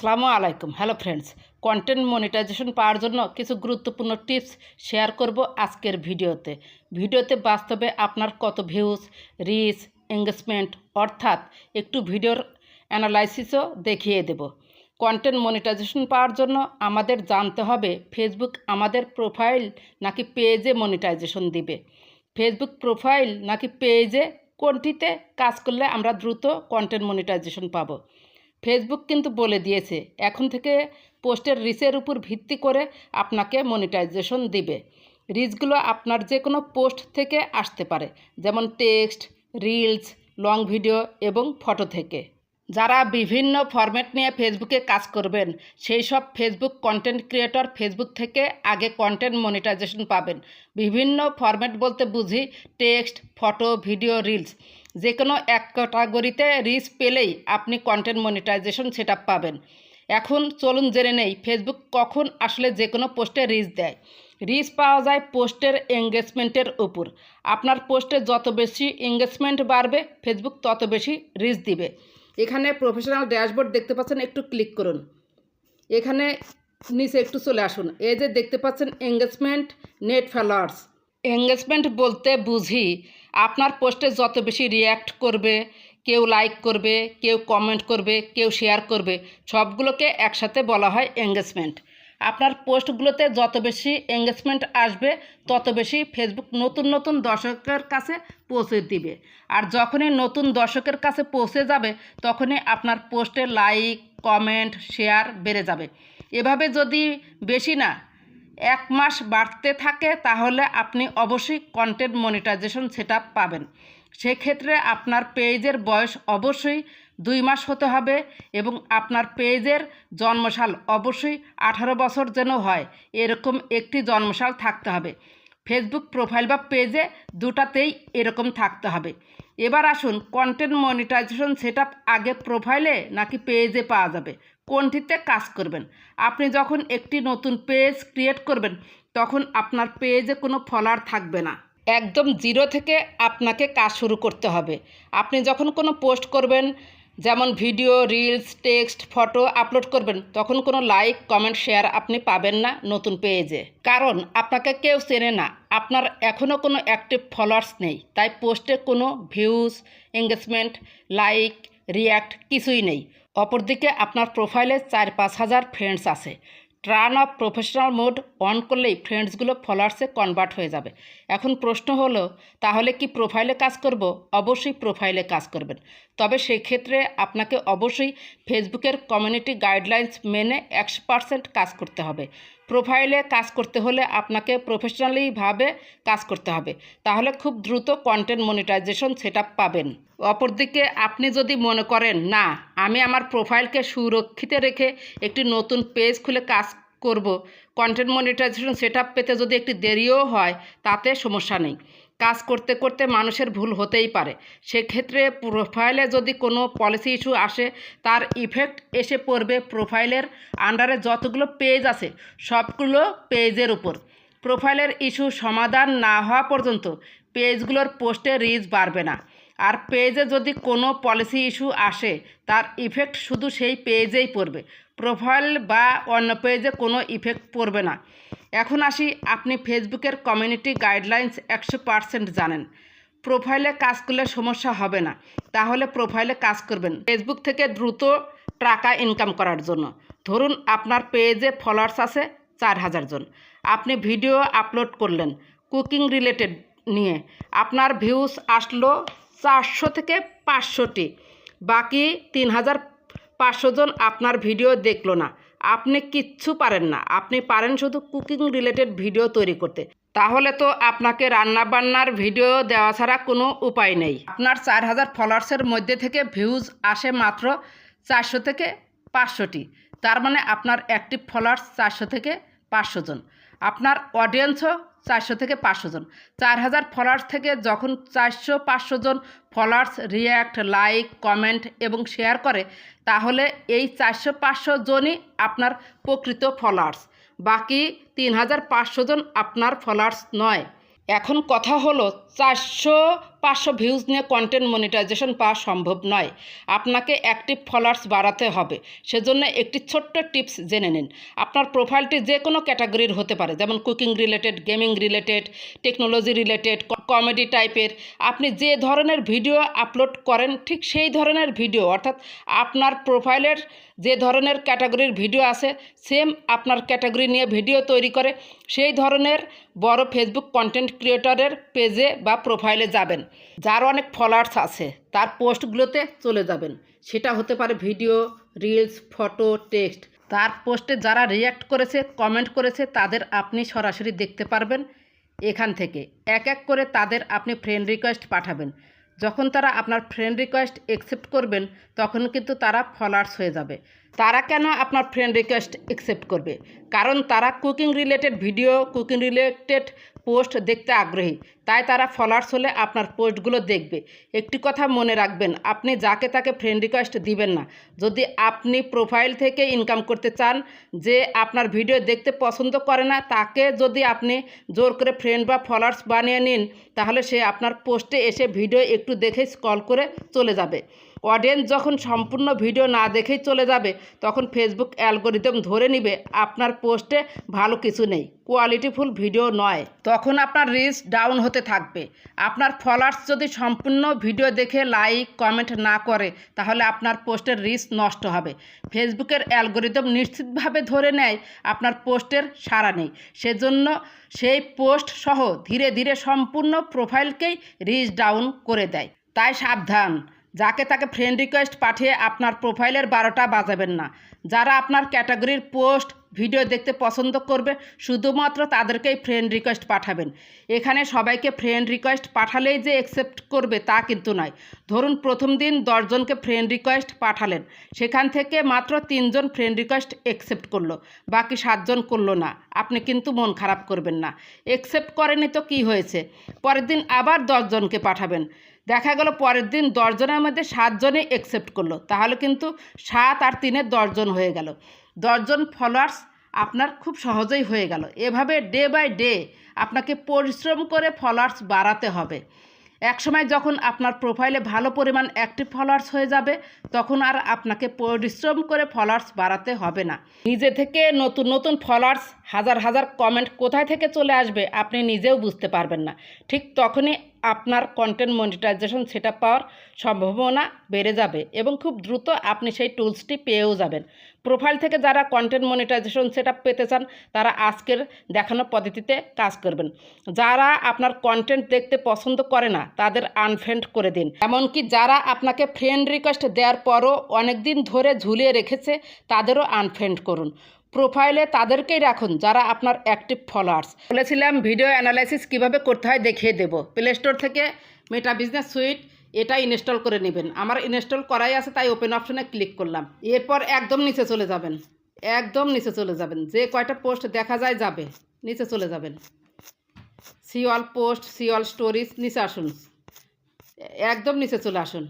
আসসালামু আলাইকুম। Hello friends content monetisation পাওয়ার জন্য কিছু গুরুত্বপূর্ণ টিপস শেয়ার করব আজকের ভিডিওতে। ভিডিওতে বাস্তবে আপনার কত ভিউজ রিচ এঙ্গেজমেন্ট অর্থাৎ একটু ভিডিওর অ্যানালাইসিসও দেখিয়ে দেব। কন্টেন্ট মনিটাইজেশন পাওয়ার জন্য আমাদের জানতে হবে ফেসবুক আমাদের প্রোফাইল নাকি পেজে মনিটাইজেশন দিবে। ফেসবুক প্রোফাইল নাকি পেজে কোনটিতে কাজ করলে আমরা দ্রুত কন্টেন্ট মনিটাইজেশন পাবো। ফেসবুক কিন্তু বলে দিয়েছে, এখন থেকে পোস্টের রিচের উপর ভিত্তি করে আপনাকে মনিটাইজেশন দিবে। রিচগুলো আপনার যে কোনো পোস্ট থেকে আসতে পারে, যেমন টেক্সট রিলস লং ভিডিও এবং ফটো থেকে। যারা বিভিন্ন ফরম্যাট নিয়ে ফেসবুকে কাজ করবেন, সেই সব ফেসবুক কন্টেন্ট ক্রিয়েটর ফেসবুক থেকে আগে কন্টেন্ট মনিটাইজেশন পাবেন। বিভিন্ন ফরম্যাট বলতে বুঝি টেক্সট ফটো ভিডিও রিলস যে কোনো এক ক্যাটাগরিতে রিচ পেলেই আপনি কন্টেন্ট মনিটাইজেশন সেট পাবেন। এখন চলুন জেনে নেই ফেসবুক কখন আসলে যে কোনো পোস্টে রিচ দেয়। রিচ পাওয়া যায় পোস্টের এঙ্গেজমেন্টের উপর। আপনার পোস্টে যত বেশি এঙ্গেজমেন্ট বাড়বে ফেসবুক তত বেশি রিচ দিবে। এখানে প্রফেশনাল ড্যাশবোর্ড দেখতে পাচ্ছেন, একটু ক্লিক করুন। এখানে নিচে একটু চলে আসুন। এই যে দেখতে পাচ্ছেন এঙ্গেজমেন্ট নেট ফলোয়ার্স এঙ্গেজমেন্ট বলতে বুঝি, আপনার পোস্টে যত বেশি রিয়্যাক্ট করবে, কেউ লাইক করবে, কেউ কমেন্ট করবে, কেউ শেয়ার করবে, সবগুলোকে একসাথে বলা হয় এঙ্গেজমেন্ট আপনার পোস্টগুলোতে যত বেশি এঙ্গেজমেন্ট আসবে, তত বেশি ফেসবুক নতুন নতুন দর্শকের কাছে পৌঁছে দিবে। আর যখনই নতুন দর্শকের কাছে পৌঁছে যাবে, তখনই আপনার পোস্টে লাইক কমেন্ট শেয়ার বেড়ে যাবে। এভাবে যদি বেশি না এক মাস বাড়তে থাকে, তাহলে আপনি অবশ্যই কন্টেন্ট মনিটাইজেশন সেট পাবেন। সেক্ষেত্রে আপনার পেজের বয়স অবশ্যই দুই মাস হতে হবে এবং আপনার পেজের জন্মসাল অবশ্যই আঠারো বছর যেন হয়, এরকম একটি জন্মসাল থাকতে হবে। ফেসবুক প্রোফাইল বা পেজে দুটাতেই এরকম থাকতে হবে। এবার আসুন কন্টেন্ট মনিটাইজেশন সেট আগে প্রোফাইলে নাকি পেজে পাওয়া যাবে? কোনটিতে কাজ করবেন। আপনি যখন একটি নতুন পেজ ক্রিয়েট করবেন, তখন আপনার পেজে কোনো ফলোয়ার থাকবে না। একদম জিরো থেকে আপনাকে কাজ শুরু করতে হবে। আপনি যখন কোনো পোস্ট করবেন, যেমন video reels text photo upload করবেন, তখন কোনো লাইক কমেন্ট শেয়ার আপনি পাবেন না নতুন পেজে কারণ আপনাকে কেউ চেনে না। আপনার এখনও কোনো অ্যাক্টিভ ফলোয়ার্স নেই। তাই পোস্টে কোনো ভিউজ এঙ্গেজমেন্ট লাইক রিয়্যাক্ট কিছুই নেই। অপরদিকে আপনার প্রোফাইলে চার পাঁচ হাজার ফ্রেন্ডস আছে। Turn off professional mode on করলেই ফ্রেন্ডসগুলো ফলোয়ার্সে কনভার্ট হয়ে যাবে। এখন প্রশ্ন হলো, তাহলে কি প্রোফাইলে কাজ করব? অবশ্যই প্রোফাইলে কাজ করবেন। তবে সেই ক্ষেত্রে আপনাকে অবশ্যই ফেসবুকের কমিউনিটি গাইডলাইন্স মেনে একশো পারসেন্ট কাজ করতে হবে। প্রোফাইলে কাজ করতে হলে আপনাকে প্রফেশনালিভাবে কাজ করতে হবে। তাহলে খুব দ্রুত কন্টেন্ট মনিটাইজেশন সেট পাবেন। অপরদিকে আপনি যদি মনে করেন, না, আমি আমার প্রোফাইলকে সুরক্ষিত রেখে একটি নতুন পেজ খুলে কাজ করব। কন্টেন্ট মনিটাইজেশন সেট পেতে যদি একটি দেরিও হয়, তাতে সমস্যা নেই। কাজ করতে করতে মানুষের ভুল হতেই পারে। সেক্ষেত্রে প্রোফাইলে যদি কোনো পলিসি ইস্যু আসে, তার ইফেক্ট এসে পড়বে প্রোফাইলের আন্ডারে যতগুলো পেজ আছে, সবগুলো পেজের উপর। প্রোফাইলের ইস্যু সমাধান না হওয়া পর্যন্ত পেজগুলোর পোস্টে রিচ বাড়বে না। আর পেজে যদি কোনো পলিসি ইস্যু আসে, তার ইফেক্ট শুধু সেই পেজেই পড়বে। প্রোফাইল বা অন্য পেজে কোনো ইফেক্ট পড়বে না। এখন আসি, আপনি ফেসবুকের কমিউনিটি গাইডলাইন্স একশো পারসেন্ট জানেন। প্রোফাইলে কাজ করলে সমস্যা হবে না। তাহলে প্রোফাইলে কাজ করবেন ফেসবুক থেকে দ্রুত টাকা ইনকাম করার জন্য। ধরুন, আপনার পেজে ফলোয়ার্স আছে চার হাজার জন। আপনি ভিডিও আপলোড করলেন। কুকিং রিলেটেড নিয়ে। আপনার ভিউজ আসলো চারশো থেকে পাঁচশোটি। বাকি তিন হাজার পাঁচশো জন আপনার ভিডিও দেখল না। আপনি কিচ্ছু পারেন না। আপনি পারেন শুধু কুকিং রিলেটেড ভিডিও তৈরি করতে। তাহলে তো আপনাকে রান্না বান্নার ভিডিও দেওয়া ছাড়া কোনো উপায় নেই। আপনার চার হাজার ফলোয়ার্সের মধ্যে থেকে ভিউজ আসে মাত্র চারশো থেকে পাঁচশোটি। তার মানে আপনার অ্যাক্টিভ ফলোয়ার্স চারশো থেকে পাঁচশো জন। আপনার অডিয়েন্সও চারশো থেকে পাঁচশো জন। চার হাজার ফলোয়ার্স থেকে যখন চারশো পাঁচশো জন ফলোয়ার্স রিয়্যাক্ট লাইক কমেন্ট এবং শেয়ার করে, তাহলে এই চারশো পাঁচশো জনই আপনার প্রকৃত ফলোয়ার্স বাকি তিন হাজার পাঁচশো জন আপনার ফলোয়ার্স নয়। এখন কথা হলো চারশো পাঁচশো ভিউজ নিয়ে কন্টেন্ট মনিটাইজেশন পাওয়া সম্ভব নয়। আপনাকে অ্যাক্টিভ ফলোয়ার্স বাড়াতে হবে। সেজন্য একটি ছোট্ট টিপস জেনে নিন। আপনার প্রোফাইলটি যে কোনো ক্যাটাগরির হতে পারে, যেমন cooking related gaming related technology related comedy টাইপের আপনি যে ধরনের ভিডিও আপলোড করেন, ঠিক সেই ধরনের ভিডিও অর্থাৎ আপনার প্রোফাইলের যে ধরনের ক্যাটাগরির ভিডিও আছে সেম আপনার ক্যাটাগরি নিয়ে ভিডিও তৈরি করে, সেই ধরনের বড় ফেসবুক কন্টেন্ট ক্রিয়েটরের পেজে বা প্রোফাইলে যাবেন। যার অনেক ফলোয়ার্স আছে, তার পোস্টগুলোতে চলে যাবেন। সেটা হতে পারে ভিডিও রিলস ফটো টেক্সট তার পোস্টে যারা রিয়্যাক্ট করেছে কমেন্ট করেছে, তাদের আপনি সরাসরি দেখতে পারবেন এখান থেকে। এক এক করে তাদের আপনি ফ্রেন্ড রিকোয়েস্ট পাঠাবেন। যখন তারা আপনার ফ্রেন্ড রিকোয়েস্ট অ্যাকসেপ্ট করবেন, তখন কিন্তু তারা ফলোয়ার্স হয়ে যাবে। তারা কেন আপনার ফ্রেন্ড রিকোয়েস্ট অ্যাকসেপ্ট করবে? কারণ তারা cooking related video cooking related post দেখতে আগ্রহী। তাই তারা ফলোয়ার্স হলে আপনার পোস্টগুলো দেখবে। একটি কথা মনে রাখবেন, আপনি যাকে তাকে ফ্রেন্ড রিকোয়েস্ট দিবেন না। যদি আপনি প্রোফাইল থেকে ইনকাম করতে চান, যে আপনার ভিডিও দেখতে পছন্দ করে না, তাকে যদি আপনি জোর করে ফ্রেন্ড বা ফলোয়ার্স বানিয়ে নিন, তাহলে সে আপনার পোস্টে এসে ভিডিও একটু দেখে স্কল করে চলে যাবে। অডিয়েন্স যখন সম্পূর্ণ ভিডিও না দেখেই চলে যাবে, তখন ফেসবুক অ্যালগোরিদম ধরে নিবে, আপনার পোস্টে ভালো কিছু নেই, কোয়ালিটিফুল ভিডিও নয়। তখন আপনার রিচ ডাউন হতে থাকবে। আপনার ফলোয়ার্স যদি সম্পূর্ণ ভিডিও দেখে লাইক কমেন্ট না করে, তাহলে আপনার পোস্টের রিচ নষ্ট হবে। ফেসবুকের অ্যালগোরিদম নিশ্চিতভাবে ধরে নেয়, আপনার পোস্টের সাড়া নেই। সেজন্য সেই পোস্ট সহ ধীরে ধীরে সম্পূর্ণ প্রোফাইলকেই রিচ ডাউন করে দেয়। তাই সাবধান। যাকে তাকে ফ্রেন্ড রিকোয়েস্ট পাঠিয়ে আপনার প্রোফাইলের বারোটা বাজাবেন না। যারা আপনার ক্যাটাগরির পোস্ট ভিডিও দেখতে পছন্দ করবে, শুধুমাত্র তাদেরকেই ফ্রেন্ড রিকোয়েস্ট পাঠাবেন। এখানে সবাইকে ফ্রেন্ড রিকোয়েস্ট পাঠালেই যে অ্যাকসেপ্ট করবে তা কিন্তু নয়। ধরুন প্রথম দিন দশজনকে ফ্রেন্ড রিকোয়েস্ট পাঠালেন। সেখান থেকে মাত্র তিনজন ফ্রেন্ড রিকোয়েস্ট অ্যাকসেপ্ট করল। বাকি সাতজন করল না। আপনি কিন্তু মন খারাপ করবেন না। অ্যাকসেপ্ট করেনি তো কী হয়েছে? পরের দিন আবার দশজনকে পাঠাবেন। দেখা গেল পরের দিন দশজনের মধ্যে সাতজনই অ্যাকসেপ্ট করল। তাহলে কিন্তু সাত আর তিনে দশজন হয়ে গেল। দশজন ফলোয়ার্স আপনার খুব সহজেই হয়ে গেল। এভাবে ডে বাই ডে আপনাকে পরিশ্রম করে ফলোয়ার্স বাড়াতে হবে। একসময় যখন আপনার প্রোফাইলে ভালো পরিমাণ অ্যাক্টিভ ফলোয়ার্স হয়ে যাবে, তখন আর আপনাকে পরিশ্রম করে ফলোয়ার্স বাড়াতে হবে না। নিজে থেকে নতুন নতুন ফলোয়ার্স হাজার হাজার কমেন্ট কোথায় থেকে চলে আসবে আপনি নিজেও বুঝতে পারবেন না। ঠিক তখনই আপনার কন্টেন্ট মনিটাইজেশন সেটা পাওয়ার সম্ভাবনা বেড়ে যাবে এবং খুব দ্রুত আপনি সেই টুলসটি পেয়েও যাবেন। প্রোফাইল থেকে যারা কন্টেন্ট মনিটাইজেশন সেটা পেতে চান, তারা আজকের দেখানো পদ্ধতিতে কাজ করবেন। যারা আপনার কন্টেন্ট দেখতে পছন্দ করে না, তাদের আনফ্রেন্ড করে দিন। এমনকি যারা আপনাকে ফ্রেন্ড রিকোয়েস্ট দেওয়ার পরও অনেক দিন ধরে ঝুলিয়ে রেখেছে, তাদেরও আনফ্রেন্ড করুন। প্রোফাইলে তাদেরকেই রাখুন যারা আপনার অ্যাক্টিভ ফলোয়ার্স বলেছিলাম ভিডিও অ্যানালাইসিস কীভাবে করতে হয় দেখিয়ে দেবো। প্লে স্টোর থেকে মেটা বিজনেস সুইট এটা ইনস্টল করে নেবেন। আমার ইনস্টল করাই আছে, তাই ওপেন অপশনে ক্লিক করলাম। এরপর একদম নিচে চলে যাবেন। একদম নিচে চলে যাবেন। যে কয়টা পোস্ট দেখা যায় যাবে, নিচে চলে যাবেন। See all post see all stories নিচে আসুন। একদম নিচে চলে আসুন।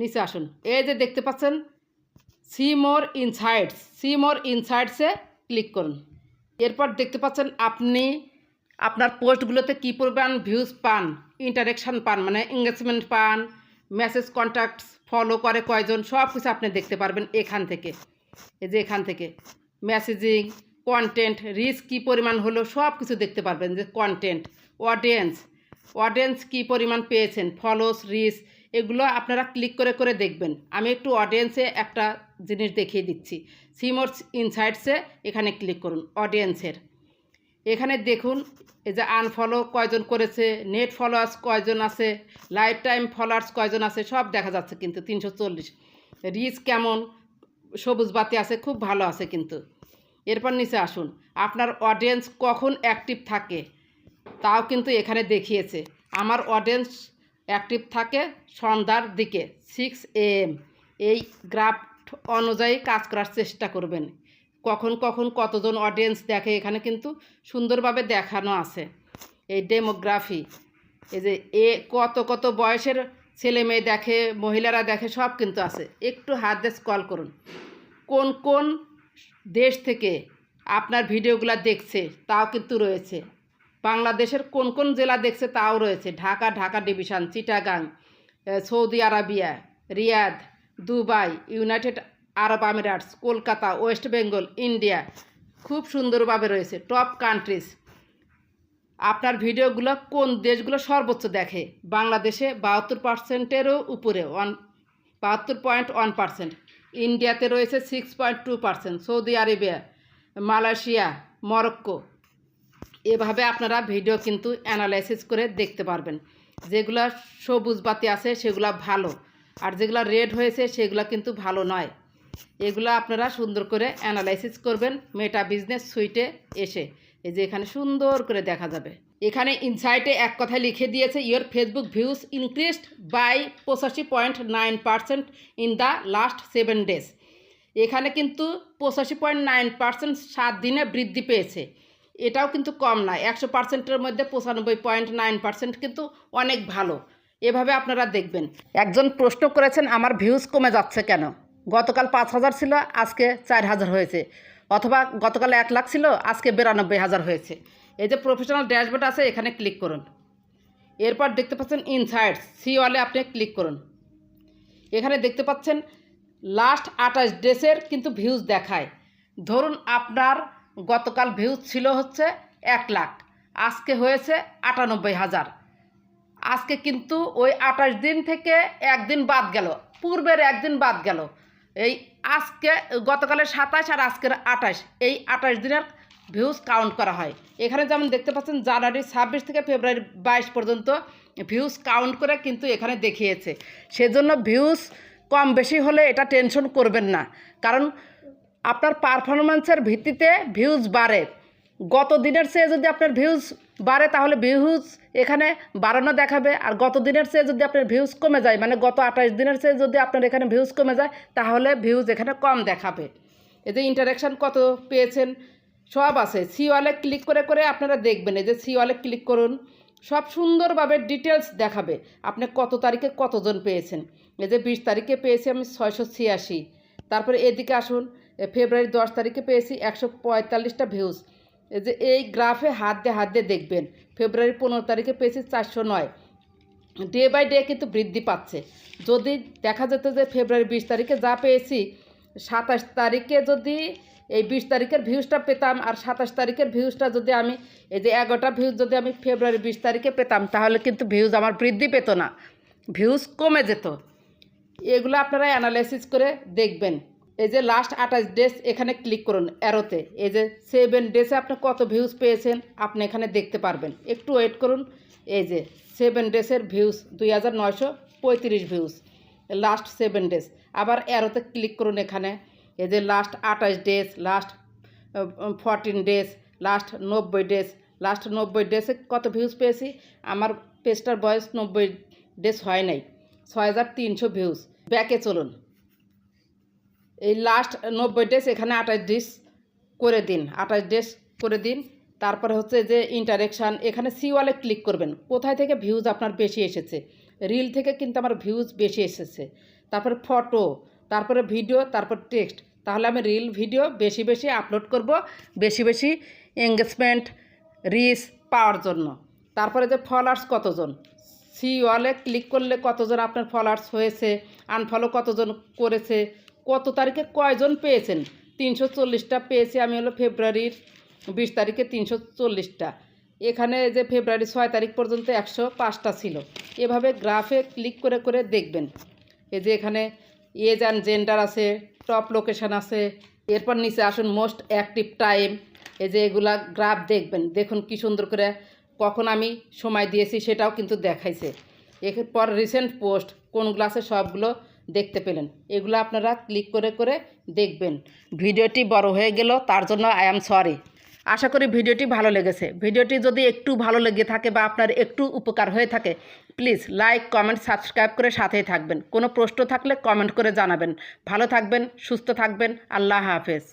নিচে আসুন। এই যে দেখতে পাচ্ছেন see more insights, see more ইনসাইটসে click করুন। এরপর দেখতে পাচ্ছেন আপনি আপনার পোস্টগুলোতে কী পরিমাণ ভিউজ পান, ইন্টারেকশান পান মানে এঙ্গেজমেন্ট পান মেসেজ কন্ট্যাক্টস ফলো করে কয়জন, সব কিছু আপনি দেখতে পারবেন এখান থেকে। এই যে এখান থেকে। মেসেজিং কন্টেন্ট রিচ কী পরিমাণ হলো, সব কিছু দেখতে পারবেন যে কন্টেন্ট অডিয়েন্স অডিয়েন্স কী পরিমাণ পেয়েছেন ফলোস রিচ এগুলো আপনারা ক্লিক করে করে দেখবেন। আমি একটু অডিয়েন্সে একটা জিনিস দেখিয়ে দিচ্ছি। সিমোর ইনসাইটসে এখানে ক্লিক করুন অডিয়েন্সের এখানে দেখুন, এই যে আনফলো কয়জন করেছে নেট ফলোয়ার্স কয়জন আছে লাইফ টাইম ফলোয়ার্স কয়জন আছে, সব দেখা যাচ্ছে কিন্তু, তিনশো চল্লিশ। রিচ কেমন? সবুজ বাতি আছে, খুব ভালো আছে কিন্তু। এরপর নিচে আসুন, আপনার অডিয়েন্স কখন অ্যাক্টিভ থাকে, তাও কিন্তু এখানে দেখিয়েছে। আমার অডিয়েন্স অ্যাক্টিভ থাকে সন্ধ্যার দিকে সিক্স এম এই গ্রাফ অনুযায়ী কাজ করার চেষ্টা করবেন। কখন কখন কতজন অডিয়েন্স দেখে এখানে কিন্তু সুন্দরভাবে দেখানো আছে। এই ডেমোগ্রাফি এই যে এ কত কত বয়সের ছেলে মেয়ে দেখে, মহিলারা দেখে, সব কিন্তু আছে। একটু হাত দিয়ে স্কল করুন। কোন কোন দেশ থেকে আপনার ভিডিওগুলো দেখছে, তাও কিন্তু রয়েছে। বাংলাদেশের কোন কোন জেলা দেখছে তাও রয়েছে। Dhaka Dhaka division, Chittagong Saudi Arabia, Riyadh, Dubai, United Arab Emirates, Kolkata, West Bengal, India খুব সুন্দরভাবে রয়েছে। Top countries. আপনার ভিডিওগুলো কোন দেশগুলো সর্বোচ্চ দেখে? বাংলাদেশে বাহাত্তর পার্সেন্টেরও উপরে, ওয়ান, বাহাত্তর পয়েন্ট ওয়ান পার্সেন্ট ইন্ডিয়াতে রয়েছে six point two percent Saudi Arabia, Malaysia, Morocco এভাবে আপনারা ভিডিও কিন্তু অ্যানালাইসিস করে দেখতে পারবেন। যেগুলো সবুজ বাতি আছে, সেগুলো ভালো। আর যেগুলো রেড হয়েছে, সেগুলো কিন্তু ভালো নয়। এগুলো আপনারা সুন্দর করে অ্যানালাইসিস করবেন মেটা বিজনেস সুইটে এসে। এই যে এখানে সুন্দর করে দেখা যাবে। এখানে ইনসাইটে এক কথায় লিখে দিয়েছে your Facebook views increased by পঁচাশি point nine percent in the last seven days এখানে কিন্তু পঁচাশি পয়েন্ট নাইন পার্সেন্ট সাত দিনে বৃদ্ধি পেয়েছে। এটাও কিন্তু কম না, একশো পার্সেন্টের মধ্যে পঁচানব্বই পয়েন্ট নাইন পার্সেন্ট কিন্তু অনেক ভালো। এভাবে আপনারা দেখবেন। একজন প্রশ্ন করেছেন, আমার ভিউজ কমে যাচ্ছে কেন? গতকাল পাঁচ হাজার ছিল, আজকে চার হাজার হয়েছে। অথবা গতকাল এক লাখ ছিল, আজকে বিরানব্বই হাজার হয়েছে। এই যে প্রফেশনাল ড্যাশবোর্ড আছে, এখানে ক্লিক করুন। এরপর দেখতে পাচ্ছেন ইনসাইটস সি ওয়ালে আপনি ক্লিক করুন। এখানে দেখতে পাচ্ছেন লাস্ট আঠাশ ডেসের কিন্তু ভিউজ দেখায়। ধরুন আপনার গতকাল ভিউজ ছিল হচ্ছে এক লাখ। আজকে হয়েছে আটানব্বই হাজার। আজকে কিন্তু ওই আঠাশ দিন থেকে একদিন বাদ গেল। পূর্বের একদিন বাদ গেল। এই আজকে, গতকালের সাতাশ আর আজকের আঠাশ, এই আঠাশ দিনের ভিউজ কাউন্ট করা হয়। এখানে যেমন দেখতে পাচ্ছেন, জানুয়ারি ছাব্বিশ থেকে ফেব্রুয়ারি বাইশ পর্যন্ত ভিউজ কাউন্ট করে কিন্তু এখানে দেখিয়েছে। সেজন্য ভিউজ কম বেশি হলে এটা টেনশন করবেন না। কারণ আপনার পারফরমেন্সের ভিত্তিতে ভিউজ বাড়ে। গত দিনের চেয়ে যদি আপনার ভিউজ বাড়ে, তাহলে ভিউজ এখানে বাড়ানো দেখাবে। আর গত দিনের চেয়ে যদি আপনার ভিউজ কমে যায় মানে গত আঠাশ দিনের চেয়ে যদি আপনার এখানে ভিউজ কমে যায়, তাহলে ভিউজ এখানে কম দেখাবে। এই যে ইন্টারাকশান কত পেয়েছেন, সব আছে। সি ওয়ালে ক্লিক করে করে আপনারা দেখবেন। এই যে সি ওয়ালে ক্লিক করুন, সব সুন্দরভাবে ডিটেলস দেখাবে। আপনি কত তারিখে কতজন পেয়েছেন? এই যে বিশ তারিখে পেয়েছি আমি ছয়শো ছিয়াশি। তারপরে এদিকে আসুন ফেব্রুয়ারি দশ তারিখে পেয়েছি একশো পঁয়তাল্লিশটা ভিউজ এই যে এই গ্রাফে হাত দিয়ে হাত দিয়ে দেখবেন, ফেব্রুয়ারি পনেরো তারিখে পেয়েছি চারশো নয়। ডে বাই ডে কিন্তু বৃদ্ধি পাচ্ছে। যদি দেখা যেত যে ফেব্রুয়ারি বিশ তারিখে যা পেয়েছি, সাতাশ তারিখে যদি এই বিশ তারিখের ভিউজটা পেতাম আর সাতাশ তারিখের ভিউজটা যদি আমি, এই যে এগারোটা ভিউজ যদি আমি ফেব্রুয়ারি বিশ তারিখে পেতাম, তাহলে কিন্তু ভিউজ আমার বৃদ্ধি পেত না। ভিউজ কমে যেত। এগুলো আপনারা অ্যানালাইসিস করে দেখবেন। এই যে লাস্ট আঠাশ ডেজ এখানে ক্লিক করুন অ্যারোতে এই যে সেভেন ডেজে আপনি কত ভিউজ পেয়েছেন, আপনি এখানে দেখতে পারবেন। একটু ওয়েট করুন। এই যে সেভেন ডেজের ভিউজ দুই হাজার নয়শো পঁয়ত্রিশ ভিউজ লাস্ট সেভেন ডেজ আবার অ্যারোতে ক্লিক করুন এখানে। এই যে লাস্ট আঠাশ days last fourteen days last নব্বই ডেজ লাস্ট নব্বই ডেজে কত ভিউজ পেয়েছি? আমার পেজটার বয়স নব্বই ডেজ হয় নাই। ছয় হাজার তিনশো ভিউজ ব্যাকে চলুন। এই লাস্ট নব্বই ডেজ এখানে আঠাশ ডেজ করে দিন, আঠাশ ডেজ করে দিন। তারপরে হচ্ছে যে ইন্টারেকশান এখানে সিওয়ালে ক্লিক করবেন। কোথায় থেকে ভিউজ আপনার বেশি এসেছে? রিল থেকে কিন্তু আমার ভিউজ বেশি এসেছে। তারপরে ফটো তারপরে ভিডিও তারপর টেক্সট তাহলে আমি রিল ভিডিও বেশি বেশি আপলোড করব, বেশি বেশি এঙ্গেজমেন্ট রিচ পাওয়ার জন্য। তারপরে যে ফলোয়ার্স কতজন? সি ওয়ালে ক্লিক করলে কতজন আপনার ফলোয়ার্স হয়েছে? আনফলো কতজন করেছে? কত তারিখে কয়জন পেয়েছেন? তিনশো চল্লিশটা পেয়েছি আমি হলো ফেব্রুয়ারির বিশ তারিখে তিনশো চল্লিশটা। এখানে যে ফেব্রুয়ারি ছয় তারিখ পর্যন্ত একশো পাঁচটা ছিল। এভাবে গ্রাফে ক্লিক করে করে দেখবেন। এই যে এখানে এজ অ্যান্ড জেন্ডার আছে, টপ লোকেশান আছে, এরপর নিচে আসুন মোস্ট অ্যাক্টিভ টাইম। এই যে এগুলা গ্রাফ দেখবেন, দেখুন কি সুন্দর করে কখন আমি সময় দিয়েছি সেটাও কিন্তু দেখাইছে। এরপর রিসেন্ট পোস্ট, কোন গ্লাসে সবগুলো দেখতে পেলেন। এগুলো আপনারা ক্লিক করে করে দেখবেন। ভিডিওটি বড় হয়ে গেল, তার জন্য আই অ্যাম সরি। আশা করি ভিডিওটি ভালো লেগেছে। ভিডিওটি যদি একটু ভালো লেগে থাকে বা আপনার একটু উপকার হয়ে থাকে, প্লিজ লাইক, কমেন্ট, সাবস্ক্রাইব করে সাথেই থাকবেন। কোনো প্রশ্ন থাকলে কমেন্ট করে জানাবেন। ভালো থাকবেন, সুস্থ থাকবেন। আল্লাহ হাফেজ।